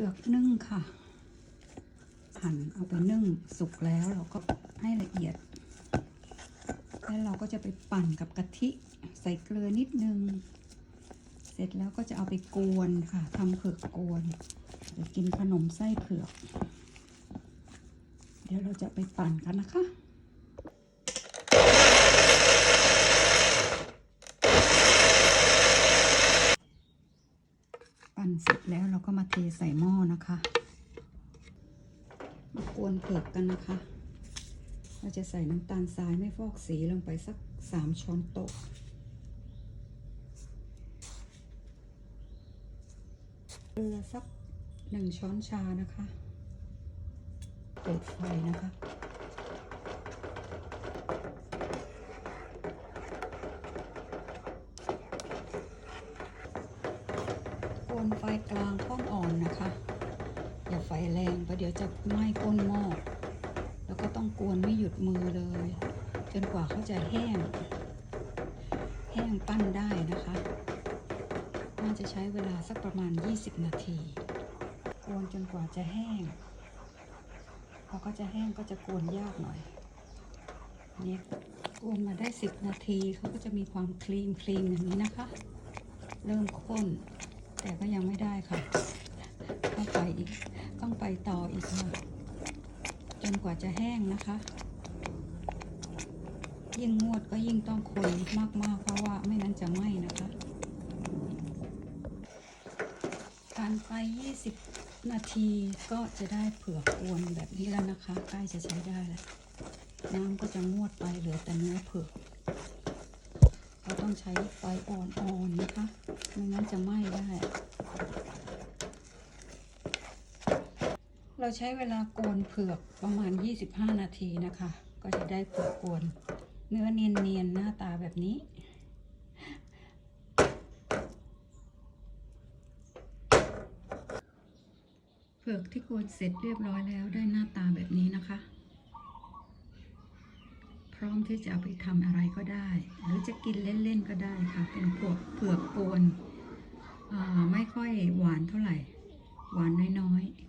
ผือกนึ่งค่ะ หั่นเอาไปนึ่งสุกแล้วเราก็ให้ละเอียด แล้วเราก็จะไปปั่นกับกะทิใส่เกลือนิดนึง เสร็จแล้วก็จะเอาไปกวนค่ะทำเผือกกวนจะกินขนมไส้เผือก เดี๋ยวเราจะไปปั่นกันนะคะ เสร็จแล้วเราก็มาเทใส่หม้อนะคะ มากวนเผือกกันนะคะ เราจะใส่น้ำตาลทรายไม่ฟอกสีลงไปสักสามช้อนโต๊ะเกลือสักหนึ่งช้อนชานะคะ เปิดไฟนะคะ นไฟกลางค่อนอ่อนนะคะ อย่าไฟแรงเพราะเดี๋ยวจะไหม้ก้นหม้อแล้วก็ต้องกวนไม่หยุดมือเลย จนกว่าเขาจะแห้ง แห้งปั้นได้นะคะ น่าจะใช้เวลาสักประมาณ 20 นาทีกวนจนกว่าจะแห้งพอก็จะแห้งก็จะกวนยากหน่อยเนี่ยกวนมาได้ 10 นาทีเขาก็จะมีความคลีนคลีนอย่างนี้นะคะ เริ่มข้น แต่ก็ยังไม่ได้ค่ะต้องไปอีก ต้องไปต่ออีกค่ะจนกว่าจะแห้งนะคะ ยิ่งงวดก็ยิ่งต้องคนมากๆ เพราะว่าไม่นั้นจะไหม้นะคะผ่านไป 20 นาทีก็จะได้เผือกกวนแบบนี้แล้วนะคะ ใกล้จะใช้ได้แล้ว น้ำก็จะงวดไปเหลือแต่เนื้อเผือกเราต้องใช้ไฟอ่อนๆนะคะ ไม่งั้นจะไหม้ได้ เราใช้เวลากวนเผือกประมาณ 25 นาทีนะคะ ก็จะได้เผือกกวนเนื้อเนียนๆ หน้าตาแบบนี้เผือกที่กวนเสร็จเรียบร้อยแล้วได้หน้าตาแบบนี้นะคะ พร้อมที่จะเอาไปทำอะไรก็ได้ หรือจะกินเล่นๆก็ได้ค่ะ เป็นพวกเผือกกวนไม่ค่อยหวานเท่าไหร่ หวานน้อยๆ